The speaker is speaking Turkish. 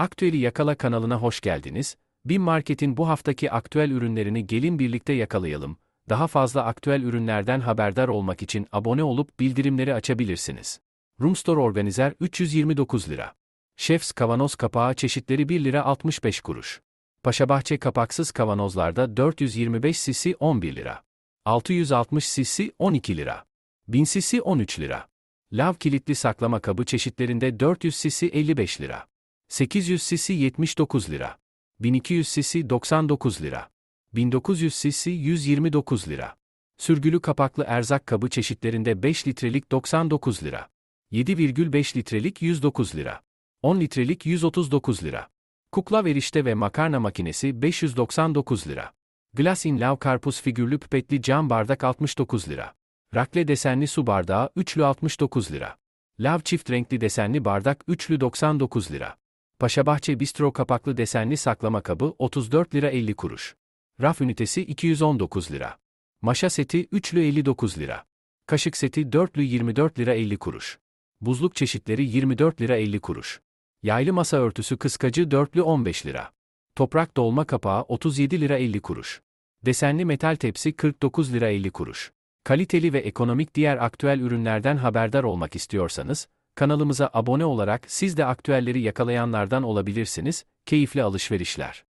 Aktüeli Yakala kanalına hoş geldiniz. Bin Market'in bu haftaki aktüel ürünlerini gelin birlikte yakalayalım. Daha fazla aktüel ürünlerden haberdar olmak için abone olup bildirimleri açabilirsiniz. Room Store Organizer 329 lira. Chef's kavanoz kapağı çeşitleri 1 lira 65 kuruş. Paşabahçe kapaksız kavanozlarda 425 cc 11 lira. 660 cc 12 lira. 1000 cc 13 lira. Lav kilitli saklama kabı çeşitlerinde 400 cc 55 lira. 800 cc 79 lira. 1200 cc 99 lira. 1900 cc 129 lira. Sürgülü kapaklı erzak kabı çeşitlerinde 5 litrelik 99 lira. 7,5 litrelik 109 lira. 10 litrelik 139 lira. Kukla verişte ve makarna makinesi 599 lira. Glass in Love karpuz figürlü pipetli cam bardak 69 lira. Rakle desenli su bardağı üçlü 69 lira. Lav çift renkli desenli bardak üçlü 99 lira. Paşabahçe bistro kapaklı desenli saklama kabı 34 lira 50 kuruş. Raf ünitesi 219 lira. Maşa seti üçlü 59 lira. Kaşık seti dörtlü 24 lira 50 kuruş. Buzluk çeşitleri 24 lira 50 kuruş. Yaylı masa örtüsü kıskacı dörtlü 15 lira. Toprak dolma kapağı 37 lira 50 kuruş. Desenli metal tepsi 49 lira 50 kuruş. Kaliteli ve ekonomik diğer aktüel ürünlerden haberdar olmak istiyorsanız, kanalımıza abone olarak siz de aktüelleri yakalayanlardan olabilirsiniz, keyifli alışverişler.